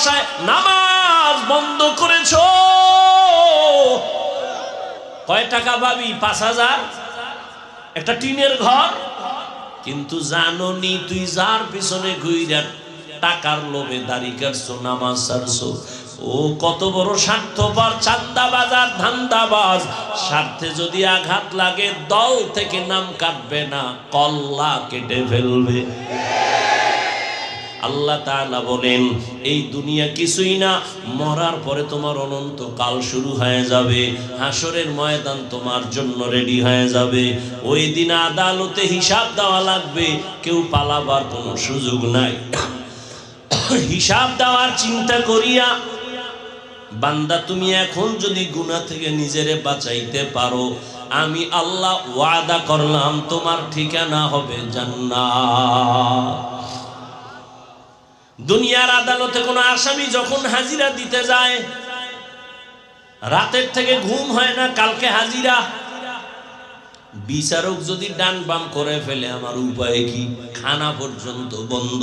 বাসায় নামাজ বন্ধ করেছ। কয় টাকা পাবি? পাঁচ হাজার। একটা টিনের ঘর। কিন্তু জানো নি তুই যার পিছনে ঘুইরা টাকার লোভে দাড়ি কাটছো, নামাজ ছাড়ছো ও কত বড় স্বার্থপর, চান্দাবাজার, ধান্দাবাজ। স্বার্থে যদি আঘাত লাগে, দল থেকে নাম কাটবে না, কল্লা কেটে ফেলবে। আল্লাহ তাআলা বলেন, এই দুনিয়া কিছুই না, মরার পরে তোমার অনন্ত কাল শুরু হয়ে যাবে হাসরের ময়দান তোমার জন্য রেডি হয়ে যাবে, ওই দিন আদালতে হিসাব দেওয়া লাগবে, কেউ পালাবার কোনো সুযোগ নাই। হিসাব দেওয়ার চিন্তা করিয়া, বান্দা তুমি এখন যদি গুনাহ থেকে নিজেরে বাঁচাইতে পারো, আমি আল্লাহ ওয়াদা করলাম, তোমার ঠিকানা হবে জান্নাত। দুনিয়ার আদালতে কোনো আসামি যখন হাজিরা দিতে যায়, রাতের থেকে ঘুম হয় না, কালকে হাজিরা। বিচারক যদি ডান বাম করে ফেলে, আমার উপায় কি? খানা পর্যন্ত বন্ধ।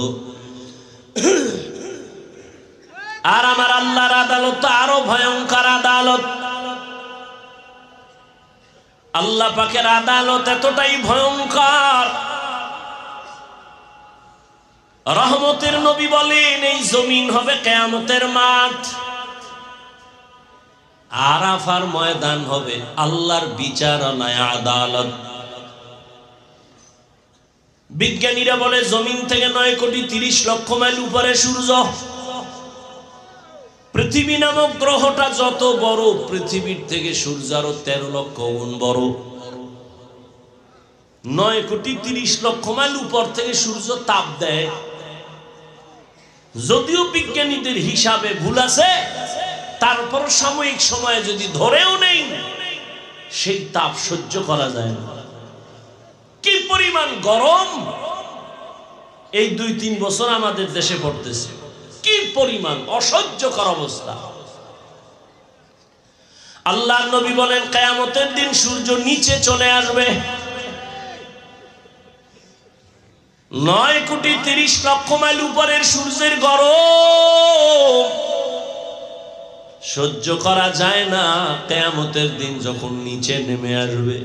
আর আমার আল্লাহর আদালত তো আরও ভয়ঙ্কর আদালত। আল্লাহ পাকের আদালত এতটাই ভয়ঙ্কর রহমতের নবী বলেন, এই জমিন হবে কেয়ামতের মাঠ। আরাফার ময়দান হবে আল্লাহর বিচারালয় আদালত। বিজ্ঞানীরা বলে, জমিন থেকে নয় কোটি তিরিশ লক্ষ মাইল উপরে সূর্য। পৃথিবী নামক গ্রহটা যত বড়, পৃথিবীর থেকে সূর্য আরও তেরো লক্ষ গুণ বড়। নয় কোটি তিরিশ লক্ষ মাইল উপর থেকে সূর্য তাপ দেয়। যদিও বিজ্ঞানীদের হিসাবে ভুল আছে তারপর সাময়িক সময়ে যদি ধরেও নেই, সেই তাপ সহ্য করা যায় না। কি পরিমাণ গরম এই দুই তিন বছর আমাদের দেশে পড়তেছে। কি পরিমাণ অসহ্যকর অবস্থা। আল্লাহ নবী বলেন, কেয়ামতের দিন সূর্য নিচে চলে আসবে। নয় কোটি তিরিশ লক্ষ মাইল উপরের সূর্যের গরম। সহ্য করা যায় না, কেয়ামতের দিন যখন নিচে নেমে আসবে।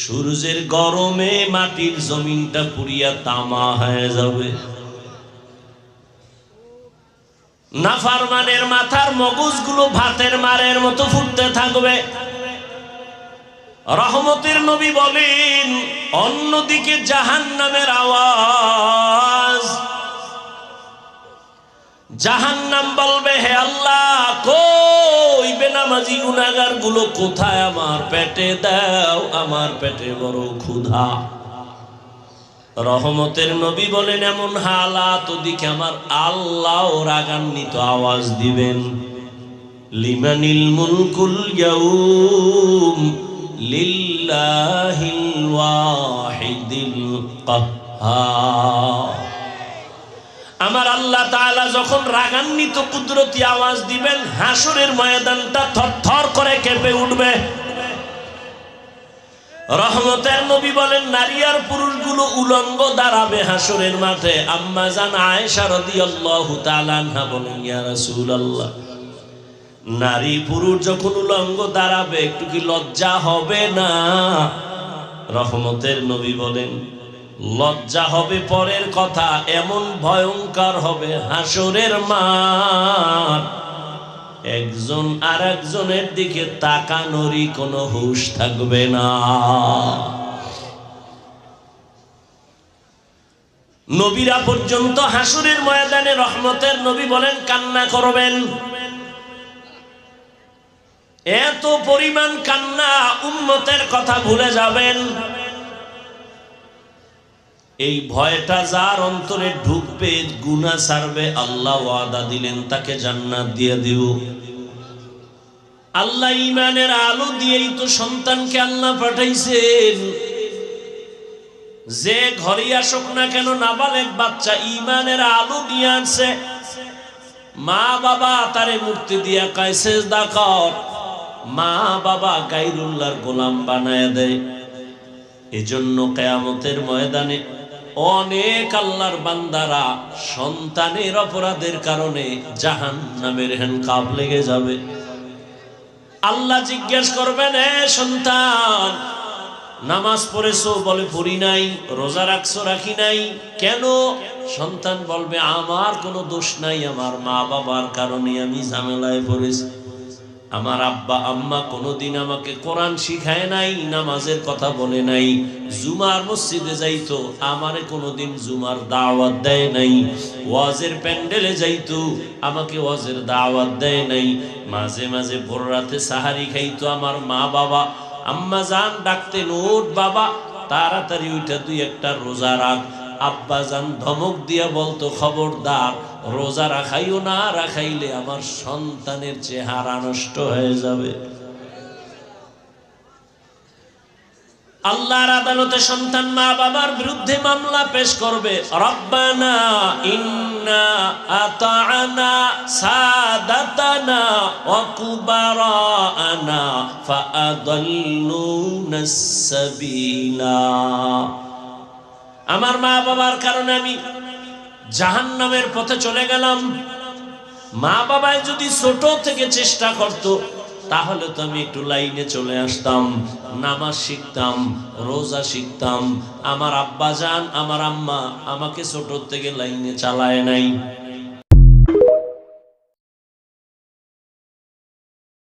সূর্যের গরমে মাটির জমিনটা পুড়িয়া তামা হয়ে যাবে। নাফারমানের মাথার মগজগুলো ভাতের মারের মতো ফুটতে থাকবে। রহমতের নবী বলেন, অন্যদিকে জাহান নামের আওয়াজ। জাহান নাম বলবে, হে আল্লাহ, কই বেনামাজি গুনাগারগুলো কোথায়? আমার পেটে দাও, আমার পেটে বড় ক্ষুধা। রহমতের নবী বলেন, এমন হালাত ওদিকে আমার আল্লাহ রাগান্বিত আওয়াজ দিবেন। লিমানিল মুলকুল ইয়াউম লিল্লাহিল ওয়াহিদিল কাহ্হার। আমার আল্লাহ তাআলা যখন রাগান্বিত কুদরতি আওয়াজ দিবেন, হাসরের ময়দানটা থরথর করে কেঁপে উঠবে। রহমতের নবী বলেন, নারী আর পুরুষগুলো উলঙ্গ দাঁড়াবে হাসরের মাঠে। আম্মা জান আয়েশা রাদিয়াল্লাহু তাআলা বলেন, ইয়া রাসূলুল্লাহ। নারী পুরুষ যখন উলঙ্গ দাঁড়াবে, একটু কি লজ্জা হবে না? রহমতের নবী বলেন, লজ্জা হবে পরের কথা, এমন ভয়ঙ্কর হবে হাসরের মাঠ একজন আর একজনের দিকে তাকানোরই কোনো হুশ থাকবে না। নবীরা পর্যন্ত হাসুরের ময়দানে রহমতের নবী বলেন, কান্না করবেন। এত পরিমাণ কান্না উন্মতের কথা ভুলে যাবেন। এই ভয়টা যার অন্তরে ঢুকবে গুনা সারবে আল্লাহ ওয়াদা দিলেন, তাকে জান্নাত দিয়ে দিব। আল্লাহ ইমানের আলো দিয়েই তো সন্তানকে আল্লাহ পাঠাইছেন। যে ঘরে আসুক না কেন, নাবালেক বাচ্চা ইমানের আলো দিয়ে আনছে মা বাবা তারে মুক্তি দিয়া কয়, সেজদা কর। মা বাবা গাইরুল্লাহর গোলাম বানায় দেয়। এজন্য কেয়ামতের ময়দানে অনেক আল্লাহর বান্দারা সন্তানের অপরাধের কারণে জাহান নামের হ্যান্ড লেগে যাবে। আল্লাহ জিজ্ঞেস করবেন, এ সন্তান, নামাজ পড়েছো বলে পড়ি নাই, রোজা রাখছো রাখি নাই, কেন? সন্তান বলবে, আমার কোনো দোষ নাই, আমার মা বাবার কারণে আমি ঝামেলায় পড়েছি। আমার আব্বা, আম্মা কোনোদিন আমাকে কোরআন শিখায় নাই, নামাজের কথা বলে নাই। জুমার মসজিদে যাইতো, আমারে কোনোদিন জুমার দাওয়াত দেয় নাই। ওয়াজের প্যান্ডেলে যাইতো, আমাকে ওয়াজের দাওয়াত দেয় নাই। মাঝে মাঝে ভোর রাতে সাহারি খাইতো আমার মা বাবা। আম্মা জান ডাকতে, নোট বাবা, তাড়াতাড়ি ওইটা তুই একটা রোজা রাখ। আব্বা জান ধমক দিয়া বলতো, খবরদার রোজা রাখাইও না, রাখাইলে আমার সন্তানের চেহারা নষ্ট হয়ে যাবে। আল্লাহর আদালতে সন্তান মা বাবার বিরুদ্ধে মামলা পেশ করবে। রব্বানা ইন্না আতাআনা সাদাতানা ওয়া কুবারানা ফাআদাল্লুনা সাবিলা। আমার মা বাবার কারণে আমি জাহান্নামের পথে চলে গেলাম। মা বাবায় যদি ছোট থেকে চেষ্টা করত, তাহলে তো আমি একটু লাইনে চলে আসতাম, নামাজ শিখতাম, রোজা শিখতাম। আমার আব্বা যান, আমার আম্মা আমাকে ছোট থেকে লাইনে চালায় নাই।